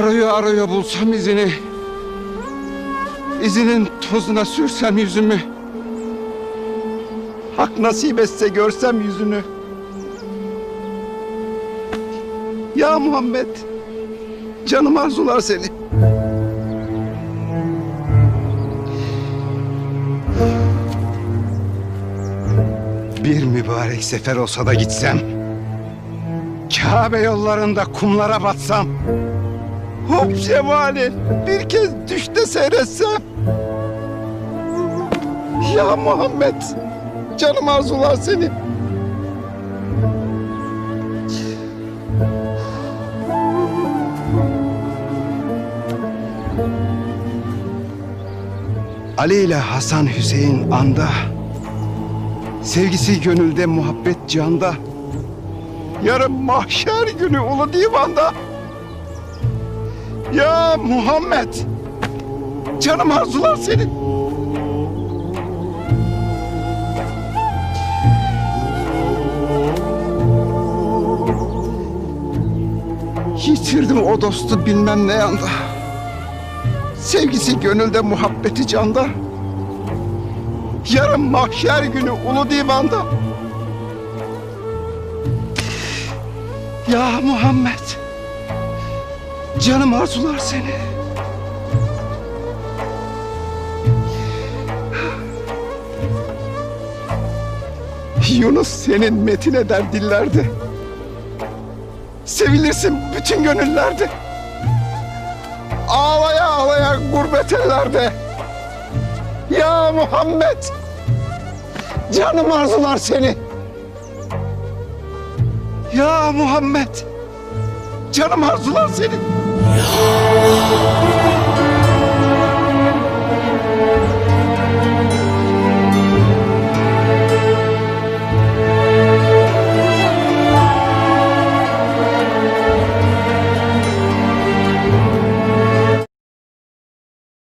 Arıyor arıyor bulsam izini. İzinin tozuna sürsem yüzümü. Hak nasip etse görsem yüzünü. Ya Muhammed, canım arzular seni. Bir mübarek sefer olsa da gitsem. Kabe yollarında kumlara batsam. Hop şemali bir kez düşte seyretsem. Ya Muhammed, canım arzular seni. Ali ile Hasan Hüseyin anda. Sevgisi gönülde, muhabbet canda. Yarın mahşer günü ulu divanda. Ya Muhammed, canım arzular senin. Yitirdim o dostu bilmem ne yanda. Sevgisi gönülde, muhabbeti canda. Yarın mahşer günü ulu divanda. Ya Muhammed, canım arzular seni. Yunus senin metin eder dillerde. Sevilirsin bütün gönüllerde. Ağlaya ağlaya gurbet ellerde. Ya Muhammed, canım arzular seni. Ya Muhammed, canım arzular seni.